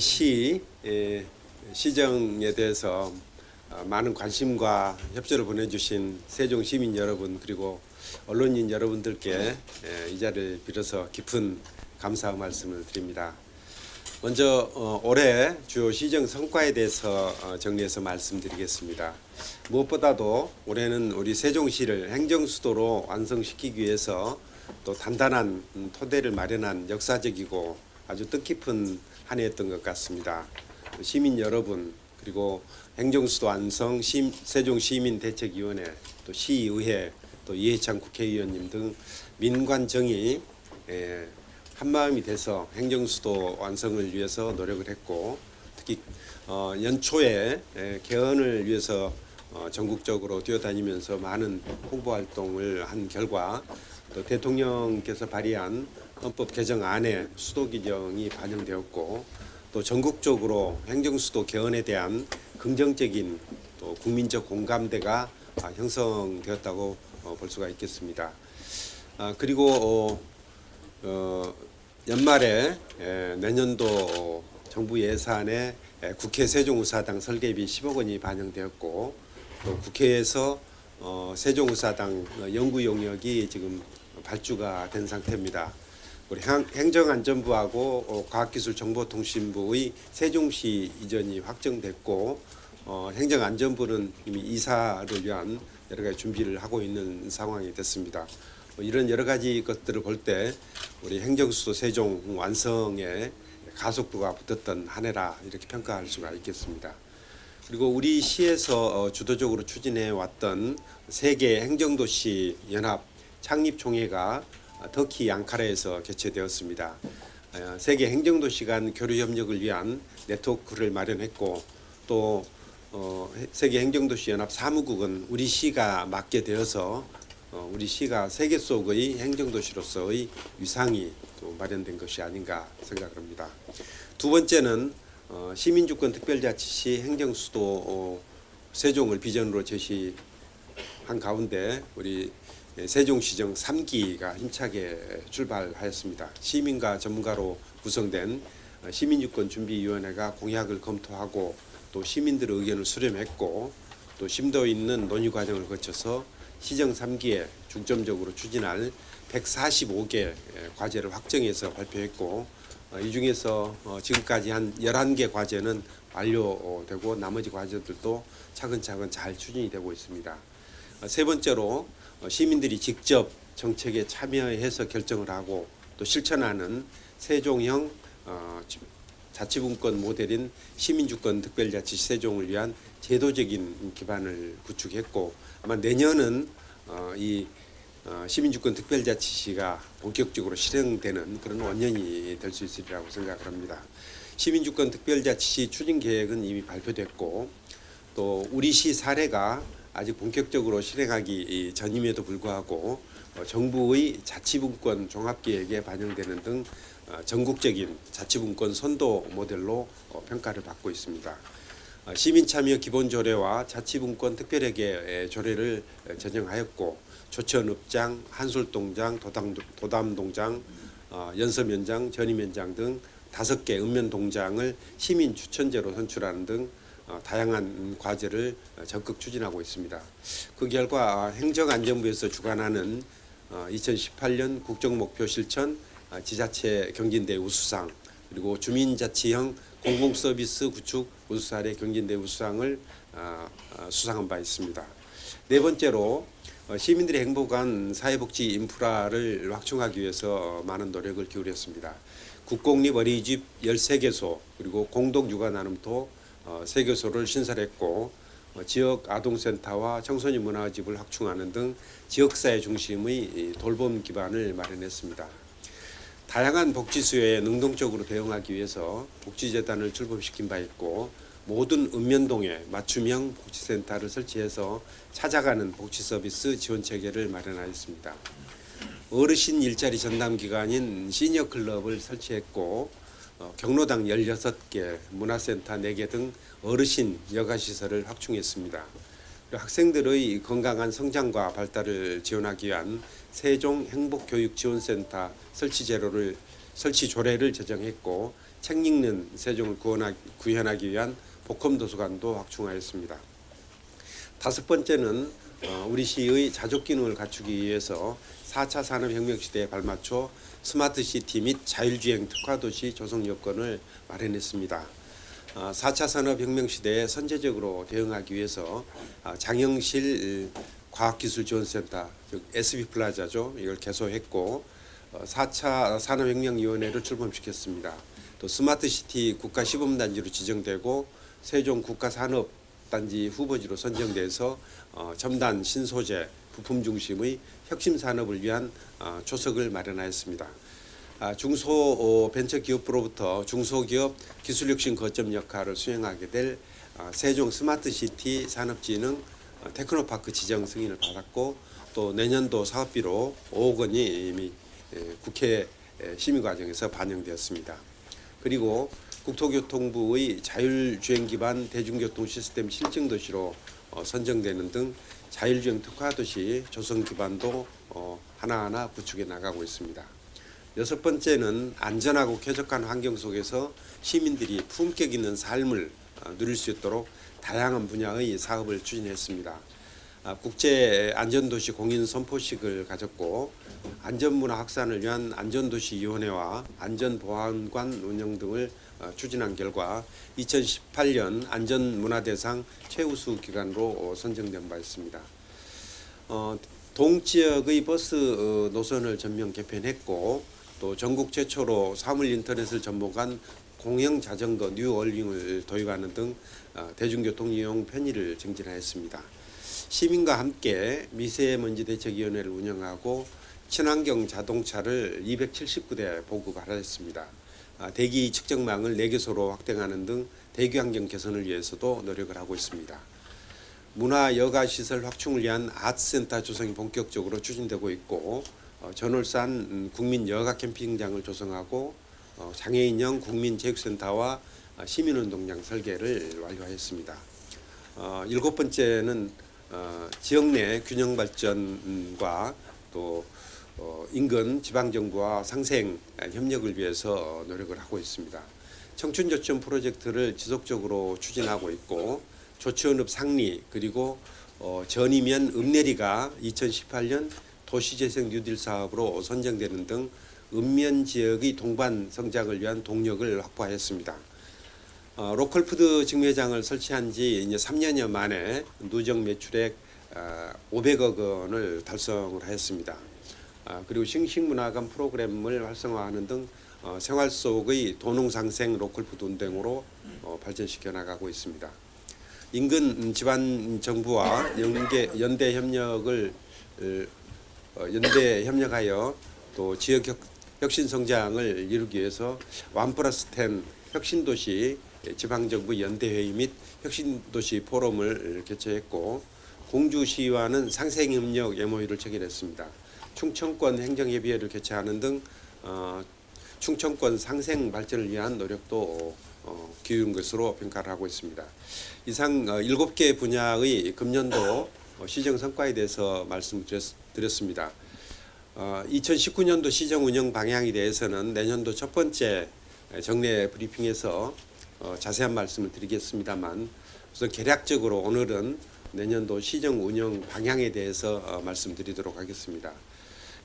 시 에, 시정에 대해서 어, 많은 관심과 협조를 보내주신 세종 시민 여러분 그리고 언론인 여러분들께 에, 이 자리를 빌어서 깊은 감사 말씀을 드립니다. 먼저 어, 올해 주요 시정 성과에 대해서 어, 정리해서 말씀드리겠습니다. 무엇보다도 올해는 우리 세종시를 행정 수도로 완성시키기 위해서 또 단단한 음, 토대를 마련한 역사적이고 아주 뜻깊은 한 해였던 것 같습니다. 시민 여러분 그리고 행정수도 완성 시, 세종시민대책위원회 또 시의회 또 이해찬 국회의원님 등 민관정이 에, 한 마음이 돼서 행정수도 완성을 위해서 노력을 했고 특히 어, 연초에 에, 개헌을 위해서 어, 전국적으로 뛰어다니면서 많은 홍보 활동을 한 결과 또 대통령께서 발의한 헌법 개정안에 수도 규정이 반영되었고 또 전국적으로 행정수도 개헌에 대한 긍정적인 또 국민적 공감대가 아, 형성되었다고 어, 볼 수가 있겠습니다. 아, 그리고 어, 어, 연말에 에, 내년도 어, 정부 예산에 에, 국회 세종의사당 설계비 10억 원이 반영되었고 또 국회에서 어, 세종의사당 어, 연구 용역이 지금 발주가 된 상태입니다. 우리 행- 행정안전부하고 어, 과학기술정보통신부의 세종시 이전이 확정됐고 어, 행정안전부는 이미 이사를 위한 여러 가지 준비를 하고 있는 상황이 됐습니다. 뭐 이런 여러 가지 것들을 볼 때 우리 행정수도 세종 완성에 가속도가 붙었던 한 해라 이렇게 평가할 수가 있겠습니다. 그리고 우리 시에서 어, 주도적으로 추진해 왔던 세계 행정도시 연합 창립 총회가 어, 터키 앙카라에서 개최되었습니다. 어, 세계 행정도시 간 교류 협력을 위한 네트워크를 마련했고 또 어, 해- 세계 행정도시 연합 사무국은 우리 시가 맡게 되어서 어, 우리 시가 세계 속의 행정도시로서의 위상이 또 마련된 것이 아닌가 생각합니다. 두 번째는 어, 시민주권 특별자치시 행정수도 어, 세종을 비전으로 제시한 가운데 우리 세종시정 3기가 힘차게 출발하였습니다. 시민과 전문가로 구성된 어, 시민주권준비위원회가 공약을 검토하고 또 시민들의 의견을 수렴했고 또 심도 있는 논의 과정을 거쳐서 시정 3기에 중점적으로 추진할 145개 과제를 확정해서 발표했고 어, 이 중에서 어, 지금까지 한 11개 과제는 완료되고 나머지 과제들도 차근차근 잘 추진이 되고 있습니다. 어, 세 번째로 어, 시민들이 직접 정책에 참여해서 결정을 하고 또 실천하는 세종형 어, 지- 자치분권 모델인 시민주권 특별자치 세종을 위한 제도적인 기반을 구축했고 아마 내년은 어, 이 어, 시민주권 특별자치시가 본격적으로 실행되는 그런 원년이 될 수 있으리라고 생각을 합니다. 시민주권 특별자치시 추진 계획은 이미 발표됐고 또 우리 시 사례가 아직 본격적으로 실행하기 이 전임에도 불구하고 어, 정부의 자치분권 종합계획에 반영되는 등 어, 전국적인 자치분권 선도 모델로 어, 평가를 받고 있습니다. 어, 시민참여 기본조례와 자치분권 특별회계 조례를 에, 제정하였고 조천읍장, 한솔동장, 도당, 도담 동장, 어, 연서면장, 전임면장 등 다섯 개 읍면동장을 시민 추천제로 선출하는 등 어, 다양한 과제를 어, 적극 추진하고 있습니다. 그 결과 행정안전부에서 주관하는 어, 2018년 국정목표 실천 아, 지자체 경진대 우수상 그리고 주민자치형 공공서비스 구축 우수사례 경진대 우수상을 아, 아, 수상한 바 있습니다. 네 번째로 어, 시민들의 행복한 사회복지 인프라를 확충하기 위해서 많은 노력을 기울였습니다. 국공립 어린이집 13개소 그리고 공동 육아 나눔토 어, 3개소를 신설했고 어, 지역 아동센터와 청소년 문화집을 확충하는 등 지역사회 중심의 이 돌봄 기반을 마련했습니다. 다양한 복지 수요에 능동적으로 대응하기 위해서 복지재단을 출범시킨 바 있고 모든 읍면동에 맞춤형 복지센터를 설치해서 찾아가는 복지 서비스 지원 체계를 마련하였습니다. 어르신 일자리 전담 기관인 시니어 클럽을 설치했고 어, 경로당 16개, 문화센터 4개 등 어르신 여가 시설을 확충했습니다. 학생들의 건강한 성장과 발달을 지원하기 위한 세종 행복교육지원센터 설치 제로를 설치 조례를 제정했고 책 읽는 세종을 구원하, 구현하기 위한 복험 도서관도 확충하였습니다. 다섯 번째는 어, 우리 시의 자족 기능을 갖추기 위해서 4차 산업혁명 시대에 발맞춰 스마트 시티 및 자율주행 특화 도시 조성 여건을 마련했습니다. 아, 4차 산업혁명 시대에 선제적으로 대응하기 위해서 아, 장영실 과학기술지원센터 즉 SB 플라자죠 이걸 개소했고 어, 4차 산업혁명위원회를 출범시켰습니다. 또 스마트시티 국가시범단지로 지정되고 세종 국가산업단지 후보지로 선정돼서 어, 첨단 신소재 부품 중심의 혁신 산업을 위한 어, 초석을 마련하였습니다. 아, 중소 벤처 기업으로부터 중소기업 기술 혁신 거점 역할을 수행하게 될 아, 세종 스마트 시티 산업진흥 어, 테크노파크 지정 승인을 받았고 또 내년도 사업비로 5억 원이 이미 에, 국회 에, 심의 과정에서 반영되었습니다. 그리고 국토교통부의 자율주행 기반 대중교통 시스템 실증 도시로 어, 선정되는 등 자율주행 특화 도시 조성 기반도 어, 하나하나 구축해 나가고 있습니다. 여섯 번째는 안전하고 쾌적한 환경 속에서 시민들이 품격 있는 삶을 어, 누릴 수 있도록 다양한 분야의 사업을 추진했습니다. 아, 국제 안전도시 공인 선포식을 가졌고 안전문화 확산을 위한 안전도시위원회와 안전보안관 운영 등을 어, 추진한 결과 2018년 안전문화대상 최우수 기관으로 어, 선정된 바 있습니다. 어, 동지역의 버스 어, 노선을 전면 개편했고 또 전국 최초로 사물 인터넷을 접목한 공영 자전거 뉴얼링을 도입하는 등 어, 대중교통 이용 편의를 증진하였습니다. 시민과 함께 미세먼지 대책위원회를 운영하고 친환경 자동차를 279대 보급하였습니다. 아, 대기 측정망을 4개소로 확대하는 등 대기 환경 개선을 위해서도 노력을 하고 있습니다. 문화 여가 시설 확충을 위한 아트센터 조성이 본격적으로 추진되고 있고 어, 전월산 음, 국민 여가 캠핑장을 조성하고 어, 장애인형 국민 체육센터와 어, 시민운동장 설계를 완료하였습니다. 어, 일곱 번째는 어, 지역 내 균형 발전과 또 어, 인근 지방 정부와 상생 협력을 위해서 노력을 하고 있습니다. 청춘 조천 프로젝트를 지속적으로 추진하고 있고 조치원읍 상리 그리고 어, 전이면 읍내리가 2018년 도시재생 뉴딜 사업으로 선정되는 등 읍면 지역의 동반 성장을 위한 동력을 확보하였습니다. 어, 로컬푸드 직매장을 설치한 지 이제 3년여 만에 누적 매출액 어, 500억 원을 달성을 하였습니다. 아, 그리고 싱싱문화관 프로그램을 활성화하는 등 어, 생활 속의 도농상생 로컬푸드 운동으로 어, 발전시켜 나가고 있습니다. 인근 음, 지방 정부와 연계 연대 협력을 어, 연대 협력하여 또 지역 혁, 혁신 성장을 이루기 위해서 완 플러스 10 혁신 도시 지방정부 연대회의 및 혁신도시 포럼을 개최했고 공주시와는 상생협력 MOU를 체결했습니다. 충청권 행정협의회를 개최하는 등 어, 충청권 상생 발전을 위한 노력도 어, 기울인 것으로 평가를 하고 있습니다. 이상 어, 일곱 개 분야의 금년도 어, 시정 성과에 대해서 말씀드렸습니다. 어, 2019년도 시정 운영 방향에 대해서는 내년도 첫 번째 정례 브리핑에서 어, 자세한 말씀을 드리겠습니다만 우선 개략적으로 오늘은 내년도 시정 운영 방향에 대해서 어, 말씀드리도록 하겠습니다.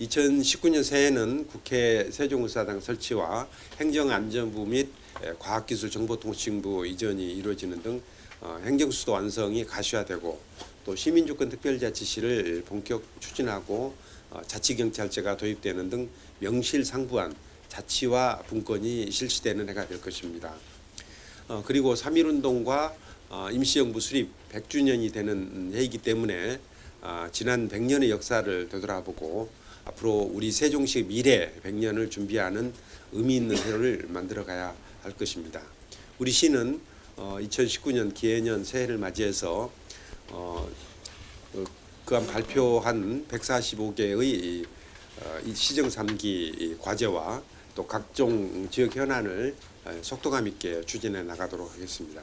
2019년 새해는 국회 세종의사당 설치와 행정안전부 및 에, 과학기술정보통신부 이전이 이루어지는 등 어, 행정수도 완성이 가시화되고 또 시민주권특별자치시를 본격 추진하고 어, 자치경찰제가 도입되는 등 명실상부한 자치와 분권이 실시되는 해가 될 것입니다. 어, 그리고 3.1운동과 어, 임시정부 수립 100주년이 되는 해이기 때문에 아, 지난 100년의 역사를 되돌아보고 앞으로 우리 세종시 미래 100년을 준비하는 의미 있는 해를 만들어 가야 할 것입니다. 우리 시는 어, 2019년 기해년 새해를 맞이해서 어, 어, 그간 발표한 145개의 어, 이 시정 3기 과제와 또 각종 지역 현안을 어, 속도감 있게 추진해 나가도록 하겠습니다.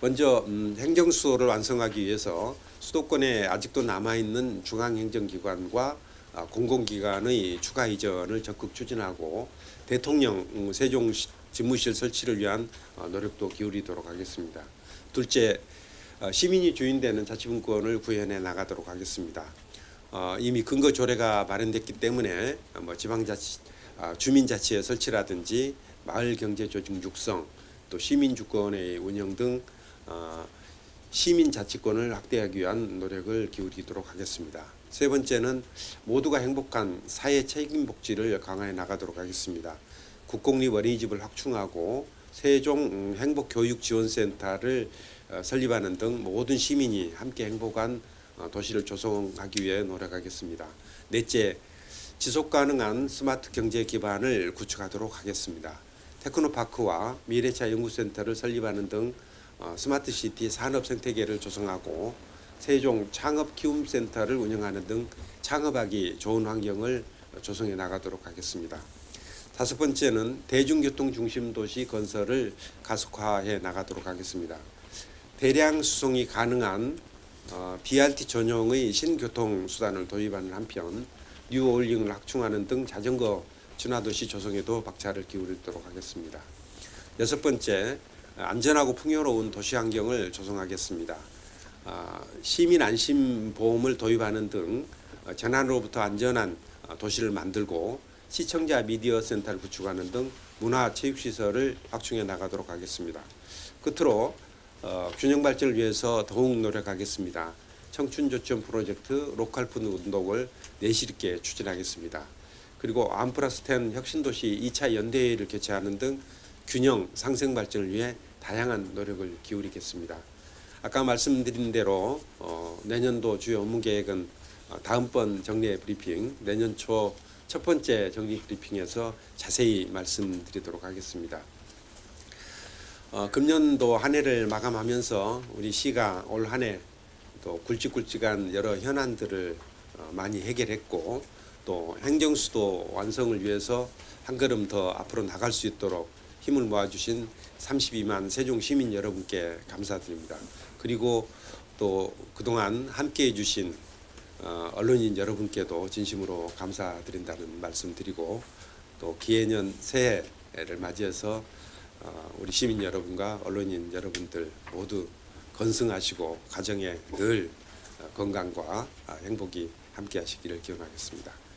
먼저 음, 행정수도를 완성하기 위해서 수도권에 아직도 남아 있는 중앙 행정기관과 아, 공공기관의 추가 이전을 적극 추진하고 대통령 음, 세종 집무실 설치를 위한 어, 노력도 기울이도록 하겠습니다. 둘째, 어, 시민이 주인되는 자치분권을 구현해 나가도록 하겠습니다. 어, 이미 근거 조례가 마련됐기 때문에 어, 뭐 지방자치, 아, 주민자치의 설치라든지 마을 경제 조직 육성, 또 시민 주권의 운영 등 어, 시민 자치권을 확대하기 위한 노력을 기울이도록 하겠습니다. 세 번째는 모두가 행복한 사회 책임 복지를 강화해 나가도록 하겠습니다. 국공립 어린이집을 확충하고 세종 음, 행복교육지원센터를 어, 설립하는 등 모든 시민이 함께 행복한 어, 도시를 조성하기 위해 노력하겠습니다. 넷째, 지속 가능한 스마트 경제 기반을 구축하도록 하겠습니다. 테크노파크와 미래차 연구센터를 설립하는 등 어, 스마트 시티 산업 생태계를 조성하고 세종 창업 키움 센터를 운영하는 등 창업하기 좋은 환경을 조성해 나가도록 하겠습니다. 다섯 번째는 대중교통 중심 도시 건설을 가속화해 나가도록 하겠습니다. 대량 수송이 가능한 어, BRT 전용의 신교통 수단을 도입하는 한편 뉴 어울링을 확충하는 등 자전거 준화도시 조성에도 박차를 기울이도록 하겠습니다. 여섯 번째, 안전하고 풍요로운 도시 환경을 조성하겠습니다. 아, 시민 안심 보험을 도입하는 등 어, 재난으로부터 안전한 어, 도시를 만들고 시청자 미디어 센터를 구축하는 등 문화 체육 시설을 확충해 나가도록 하겠습니다. 끝으로 어, 균형 발전을 위해서 더욱 노력하겠습니다. 청춘 조천 프로젝트 로컬푸드 운동을 내실 있게 추진하겠습니다. 그리고 10 혁신도시 2차 연대회를 개최하는 등 균형 상생 발전을 위해 다양한 노력을 기울이겠습니다. 아까 말씀드린 대로 어, 내년도 주요 업무 계획은 어, 다음번 정례 브리핑 내년 초 첫 번째 정리 브리핑에서 자세히 말씀드리도록 하겠습니다. 어, 금년도 한 해를 마감하면서 우리 시가 올 한 해 또 굵직굵직한 여러 현안들을 어, 많이 해결했고 또 행정수도 완성을 위해서 한 걸음 더 앞으로 나갈 수 있도록 힘을 모아주신 32만 세종 시민 여러분께 감사드립니다. 그리고 또 그동안 함께 해주신 어, 언론인 여러분께도 진심으로 감사드린다는 말씀드리고 또 기해년 새해를 맞이해서 어, 우리 시민 여러분과 언론인 여러분들 모두 건승하시고 가정에 늘 어, 건강과 아, 행복이 함께하시기를 기원하겠습니다.